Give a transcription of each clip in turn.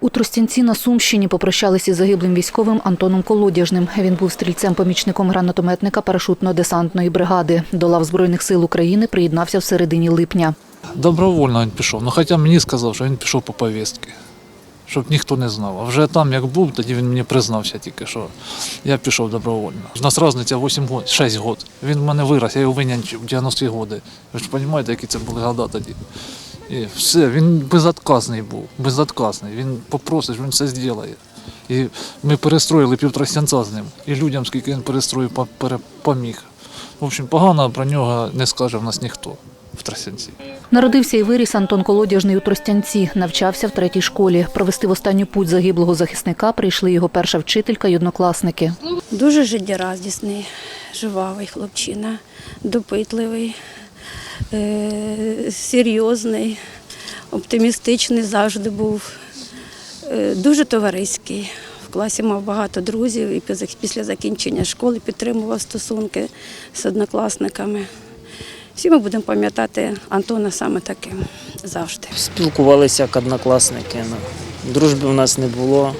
У Тростянці на Сумщині попрощалися із загиблим військовим Антоном Колодяжним. Він був стрільцем-помічником гранатометника парашутно-десантної бригади. До лав Збройних сил України приєднався в середині липня. Добровольно він пішов. Ну хоча мені сказав, що він пішов по повістки. Щоб ніхто не знав. А вже там, як був, тоді він мені признався тільки, що я пішов добровольно. У нас різниця 8 років, 6 років. Він в мене вирос, я його винянчив в 90-ті роки. Ви ж розумієте, які це були года тоді. І все, він безотказний був, безотказний. Він попросить, він все зробить. І ми перестроїли півтростянця з ним. І людям, скільки він перестроїв, по- поміг. В общем, погано про нього не скаже в нас ніхто в Тростянці. Народився і виріс Антон Колодяжний у Тростянці. Навчався в третій школі. Провести в останню путь загиблого захисника прийшли його перша вчителька й однокласники. Дуже життєрадісний, живавий хлопчина, допитливий, серйозний, оптимістичний завжди був, е- дуже товариський. В класі мав багато друзів і після закінчення школи підтримував стосунки з однокласниками. Всі ми будемо пам'ятати Антона саме таким завжди. Спілкувалися як однокласники. ну, Дружби у нас не було.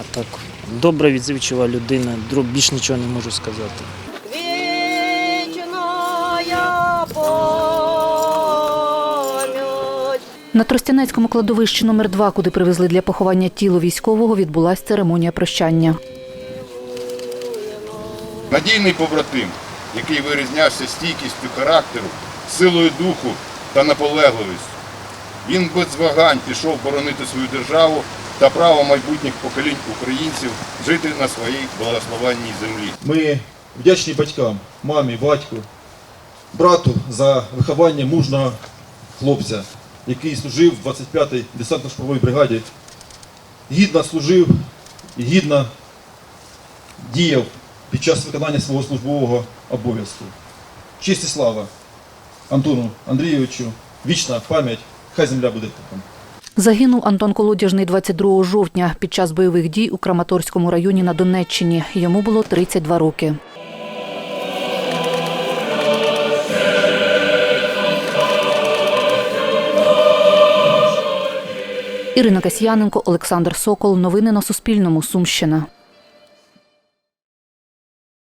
А так, добра, відзивчива людина, більш нічого не можу сказати. На Тростянецькому кладовищі номер 2 куди привезли для поховання тіло військового, відбулася церемонія прощання. Надійний побратим, який вирізнявся стійкістю характеру, силою духу та наполегливістю. Він без вагань пішов боронити свою державу та право майбутніх поколінь українців жити на своїй благословенній землі. Ми вдячні батькам, мамі, батьку, брату за виховання мужного хлопця, який служив в 25-й десантно-шпровій бригаді. Гідно служив і гідно діяв під час виконання свого службового обов'язку. Честь і слава Антону Андрійовичу, вічна пам'ять, хай земля буде там. Загинув Антон Колодяжний 22 жовтня під час бойових дій у Краматорському районі на Донеччині. Йому було 32 роки. Ірина Касьяненко, Олександр Сокол. Новини на Суспільному. Сумщина.